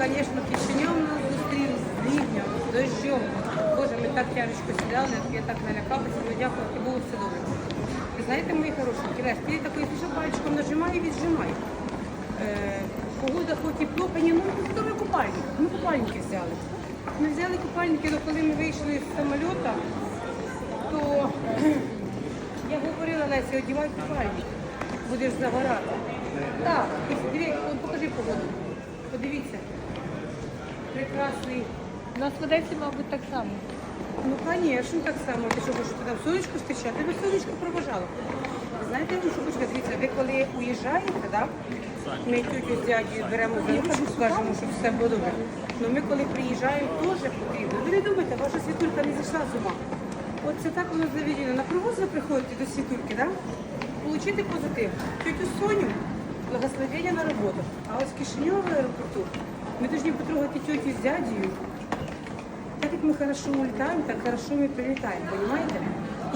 звісно, Кишиньов нас зустрів з ливнем, з дощом. Боже, ми так тяжко сідали, я так налякалася, але дякувати Богу, все добре. Ви знаєте, мої хороші, Кірес, ти такий, що пальчиком нажимай і віджимай. Е, погода хоч і плохо, ні, ну здорові купальник. Ми купальники взяли. Ми взяли купальники, але коли ми вийшли з самоліта, то я говорила Лесі, одівай купальник, будеш загорати. Так, і диві- покажи погоду. Подивіться. Прекрасний. У нас в Одесі, мабуть, так само. Ну, звісно, так само. Ти що хочеш туди в сонечко зустрічати? Тебе сонечко проважало. Знаєте, що хочу? Дивіться, ви коли уїжджаєте, да? ми тютю з дядю беремо за ручку, кажемо, щоб все було добре. Ну ми коли приїжджаємо, теж потрібно. Ви не думайте, ваша світулька не зійшла з ума. От це так воно заведено. На привоз ви приходите до світульки, да? Получити позитив. Тетю Соню, благословення на роботу. А ось в Кишиньову аеропорту ми повинні потрогати тетю з дядю. Так як ми хорошо улітаємо, так хорошо ми прилітаємо, розумієте?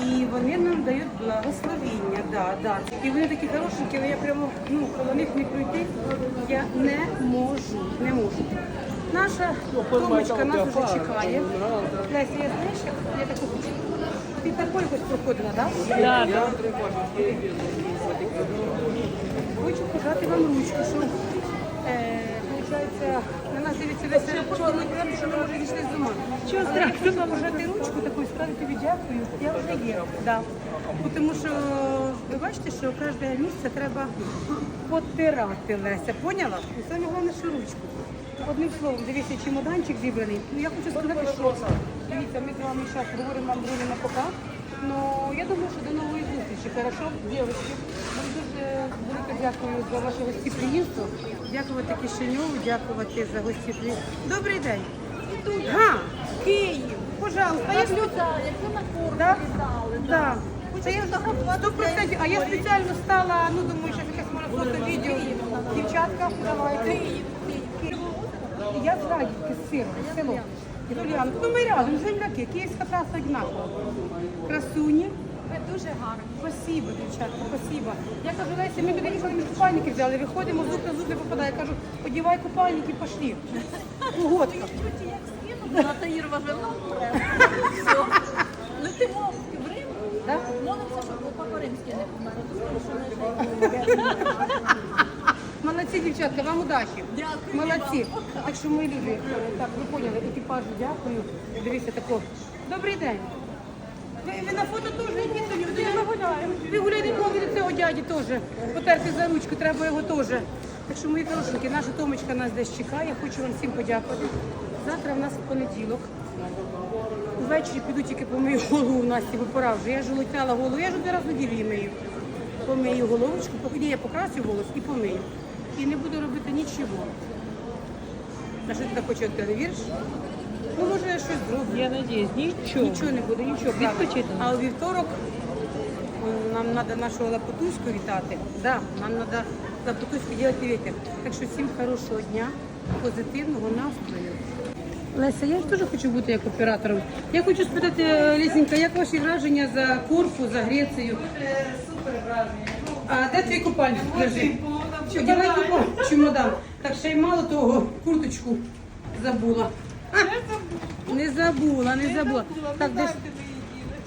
І вони нам дають благословення, да, да. І вони такі хорошенькі, але я прямо ну, коло них не пройти, я не можу, не можу. Наша Томочка нас вже чекає. Леся, я знаєш, я таку хочу. Ти такою якось проходила, так? Да, да. Хочу пожати вам ручку, що е, на нас дивиться весь аеропорт, ми кажемо, що ми вже дійшли з ума. Чого страшно вам пожати ручку таку сказати тобі дякую, я вже є. Да. Тому що ви бачите, що кожне місце треба потирати Леся, поняла? І саме головне, що ручку. Одним словом, дивіться, чемоданчик зібраний. Ну я хочу сказати, що дивіться, ми з вами зараз говоримо вам друзі на пока. Ну я думаю, що до нової зустрічі. Хорошо, дівчатки. Вам дуже велике дякую за ваше гостеприємство. Дякувати Кишиньову, дякувати за гостеприємство. Добрий день. Га, Київ, пожалуйста, я люблю. Якщо на форум Да? літали, Да. Це я сто процентів. А я спеціально стала, ну думаю, що якесь може фото, відео. Дівчатка, давайте. Я з Радівки, з сиром, село. Юліан, ну ми рядом, земляки, київська траса однакова. Красуні. ви дуже гарні. Спасибо, дівчатка, спасибо. Я кажу, Леся, ми туди їхали, ми ж купальники взяли, виходимо, зуб на зуб не попадає. Я кажу, одівай купальники, пошли. Скинули, на Таїрова жила. Все. Летимо в Рим. Молимося, щоб папа римський не помер. Тому що не Молодці, дівчатка, вам удачі. Дякую. Молодці. Так що ми люди, так, ви поняли, екіпажу дякую. Дивіться тако. Добрий день. Ви, ви на фото теж не діти, ми гуляємо. Ви гуляєте кого від цього дяді теж. Потерти за ручку, треба його теж. Так що, мої хорошенькі, наша Томочка нас десь чекає. Хочу вам всім подякувати. Завтра в нас понеділок. Ввечері піду тільки помию голову у Насті, бо пора вже. Я ж улетяла голову, я ж один раз неділю її мию. Помию головочку, поки я покрасю волос і помию. І не буду робити нічого. А що ти так хочеш, ти віриш? Ну, може, я щось зроблю. Я надіюсь, нічого. Нічого не буде, нічого. правда. Відпочити. А у вівторок нам треба нашого лапотуську вітати. Да, нам треба лапотуську робити вітер. Так що всім хорошого дня, позитивного настрою. Леся, я ж теж хочу бути як оператором. Я хочу спитати, е, Лісенька, як ваші враження за Корфу, за Грецію? Супер враження. А де твій купальник? Скажи. Одягай купальник, чемодан. Так ще й мало того, курточку забула. А, не забула, не забула. Так, десь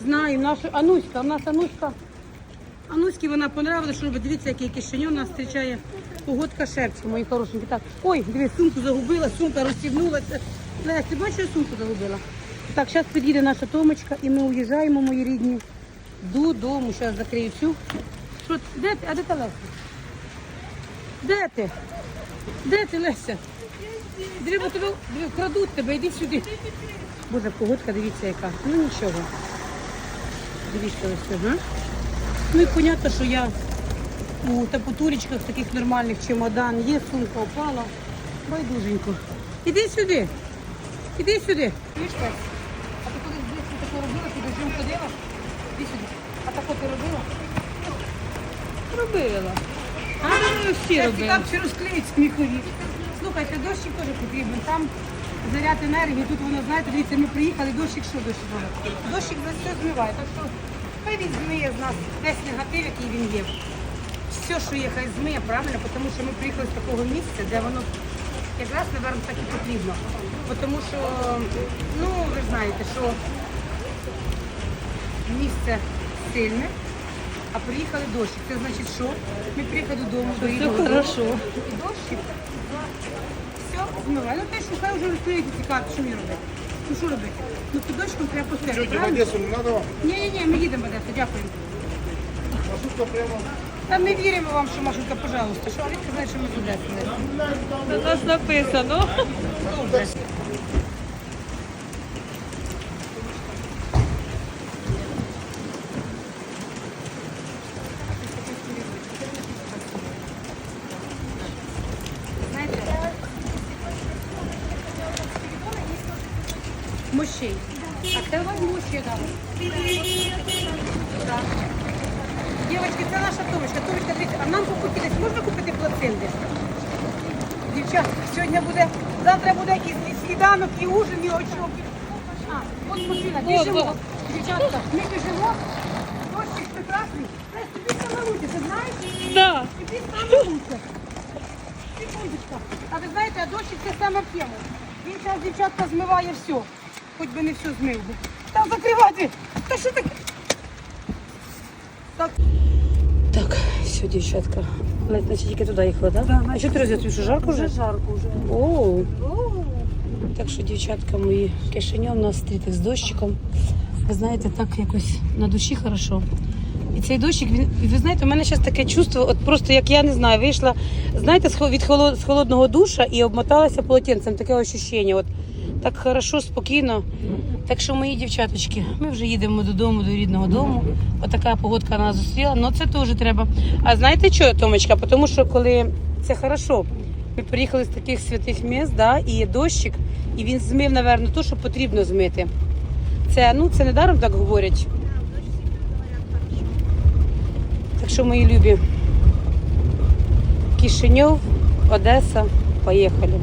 знаю, нашу Ануська, у нас Ануська. Ануськи вона понравилась, що робить. Дивіться, який кишеньон нас зустрічає. Погодка шерпська, мої хорошенькі. Так, ой, дивись, сумку загубила, сумка розстібнулася. Лесь, ти бачиш, сумку загубила? Так, зараз під'їде наша Томочка і ми уїжджаємо, мої рідні, додому. Зараз закрию цю. Що, де? А де та Леся? Де ти? Де ти, Леся? Диви, тебе диви, крадуть тебе, йди сюди. Боже, погодка, дивіться яка. Ну нічого. Дивіться ось, ага. Ну і понятно, що я у тапутурічках таких нормальних чемодан, є сумка опала. Байдуженько. Іди сюди. Іди сюди. Лесь? А ти коли близько таке робила, ти дождем ходила? Іди сюди. А тако ти робила? Робила. А, ну, всі Це робили. цікаво, чи розклеїть сміхові. Слухайте, дощик теж потрібен. Там заряд енергії, тут воно, знаєте, дивіться, ми приїхали, дощик що дощ буде? Дощик за все змиває. Так що хай він змиє з нас весь негатив, який він є. Все, що є, хай змиє, правильно, тому що ми приїхали з такого місця, де воно як раз, напевно, так і потрібно. Тому що, ну, ви ж знаєте, що місце сильне, а приїхали дощ. Це значить, що ми приїхали додому, доїдемо. хорошо. І дощик. Все, змивай. Ну те, що хай вже розповідають ці карти, що мені робити. Ну що робити? Ну під дощиком треба постояти. Тетя, в правильно? Одессу не надо вам? Ні, ні, ні, ми їдемо в Одесу, дякую. Маршрутка прямо. Та ми віримо вам, що Машенька, пожалуйста. Що, а він сказав, що ми з Одеси. У нас написано. Добре. Знаєте, Мощей. А це вам дали. Так. Дівчатки, це наша Томочка. Томочка, дивіться, а нам по путі десь можна купити плаценти? Дівчатка, сьогодні буде, завтра буде якийсь сніданок, і ужин, і очок. А, от машина, біжимо. Дівчатка, ми біжимо. Дощик прекрасний. Тобі саме лучше, ти знаєш? Да. Тобі саме лучше. Секундочка. А ви знаєте, а дощик це саме тему. Він зараз, дівчатка, змиває все. Хоч би не все змив би. Там закривати. Та що таке? Так. Так, все, дівчатка. Значить, тільки туди їхала, так? Да? А що ти розв'язуєш? Що жарко вже? жарко вже. О. Так що, дівчатка мої, кишеньом нас стрітив з дощиком. Ви знаєте, так якось на душі хорошо. І цей дощик, він, ви знаєте, у мене зараз таке чувство, от просто як я не знаю, вийшла, знаєте, з від холодного душа і обмоталася полотенцем. Таке ощущення. От так хорошо, спокійно. Так що, мої дівчаточки, ми вже їдемо додому, до рідного дому. Отака погодка нас зустріла. Ну це теж треба. А знаєте що, Томочка? Тому що коли це хорошо. Ми приїхали з таких святих міст, да, і є дощик, і він змив, напевно, те, що потрібно змити. Це, ну, це не даром так говорять. Так що, мої любі, Кишиньов, Одеса, поїхали.